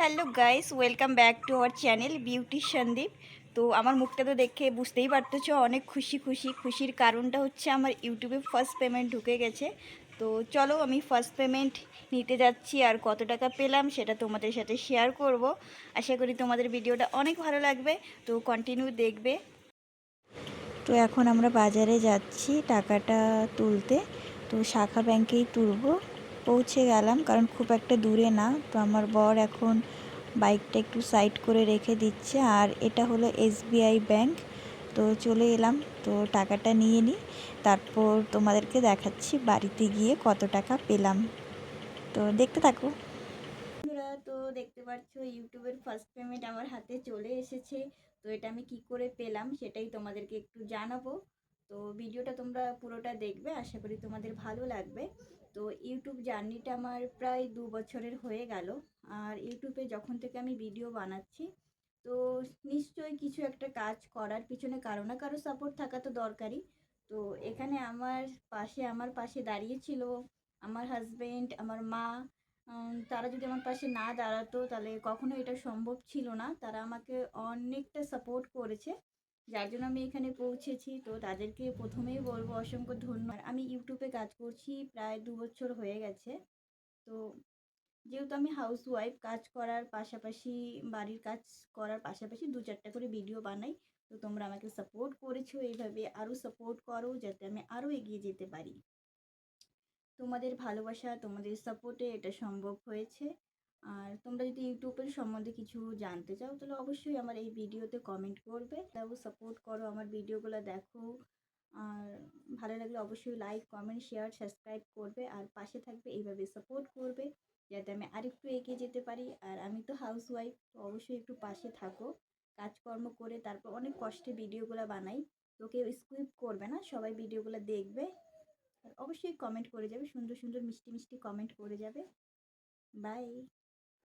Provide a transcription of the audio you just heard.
Hello guys, welcome back to our channel Beauty Sandip. তো আমার মুখটা তো দেখে বুঝতেই পারতেছো, অনেক খুশি খুশি। খুশির কারণটা হচ্ছে আমার ইউটিউবে ফার্স্ট পেমেন্ট ঢুকে গেছে। তো চলো আমি ফার্স্ট পেমেন্ট নিতে যাচ্ছি আর কত টাকা পেলাম সেটা তোমাদের সাথে শেয়ার করব। আশা করি তোমাদের ভিডিওটা অনেক ভালো লাগবে। তো কন্টিনিউ দেখবে। তো এখন আমরা বাজারে যাচ্ছি টাকাটা তুলতে। তো শাখা ব্যাংকেই তুলবো। পৌঁছে গেলাম, কারণ খুব একটা দূরে না। তো আমার বর এখন বাইকটা একটু সাইড করে রেখে দিচ্ছে, আর এটা হলো এসবিআই ব্যাংক। তো চলে এলাম, তো টাকাটা নিয়ে নিই তারপর তোমাদেরকে দেখাচ্ছি বাড়িতে গিয়ে কত টাকা পেলাম। তো দেখতে থাকো। তো দেখতে পাচ্ছ, ইউটিউবের ফার্স্ট পেমেন্ট আমার হাতে চলে এসেছে। তো এটা আমি কি করে পেলাম সেটাই তোমাদেরকে একটু জানাব। তো ভিডিওটা তোমরা পুরোটা দেখবে, আশা করি তোমাদের ভালো লাগবে। তো ইউটিউব জার্নিটা আমার প্রায় দু বছরের হয়ে গেল। আর ইউটিউবে যখন থেকে আমি ভিডিও বানাচ্ছি, তো নিশ্চয়ই কিছু একটা কাজ করার পিছনে কারও না কারও সাপোর্ট থাকা তো দরকারই। তো এখানে আমার পাশে আমার পাশে দাঁড়িয়েছিল আমার হাজবেন্ড আমার মা তারা যদি আমার পাশে না দাঁড়াতো তাহলে কখনো এটা সম্ভব ছিল না। তারা আমাকে অনেকটা সাপোর্ট করেছে। যার জন্য আমি এখানে পৌঁছেছি। তো তাদেরকে প্রথমেই বলব অসংখ্য ধন্যবাদ। আমি ইউটিউবে কাজ করছি প্রায় দু বছর হয়ে গেছে। তো যেহেতু আমি হাউস ওয়াইফ কাজ করার পাশাপাশি, বাড়ির কাজ করার পাশাপাশি দু চারটা করে ভিডিও বানাই। তো তোমরা আমাকে সাপোর্ট করেছ এইভাবে। আরও সাপোর্ট করো যাতে আমি আরও এগিয়ে যেতে পারি। তোমাদের ভালোবাসা, তোমাদের সাপোর্টে এটা সম্ভব হয়েছে। আর তোমরা যদি ইউটিউবের সম্বন্ধে কিছু জানতে চাও, তাহলে অবশ্যই আমার এই ভিডিওতে কমেন্ট করবে। তাও সাপোর্ট করো আমার ভিডিওগুলো দেখো। আর ভালো লাগলে অবশ্যই লাইক কমেন্ট শেয়ার সাবস্ক্রাইব করবে। আর পাশে থাকবে এইভাবে সাপোর্ট করবে, যাতে আমি আরেকটু এগিয়ে যেতে পারি। আর আমি তো হাউস ওয়াইফ তো অবশ্যই একটু পাশে থাকো। কাজকর্ম করে তারপর অনেক কষ্টে ভিডিওগুলো বানাই। তো কেউ স্কিপ করবে না, সবাই ভিডিওগুলো দেখবে। আর অবশ্যই কমেন্ট করে যাবে, সুন্দর সুন্দর মিষ্টি মিষ্টি কমেন্ট করে যাবে। বাই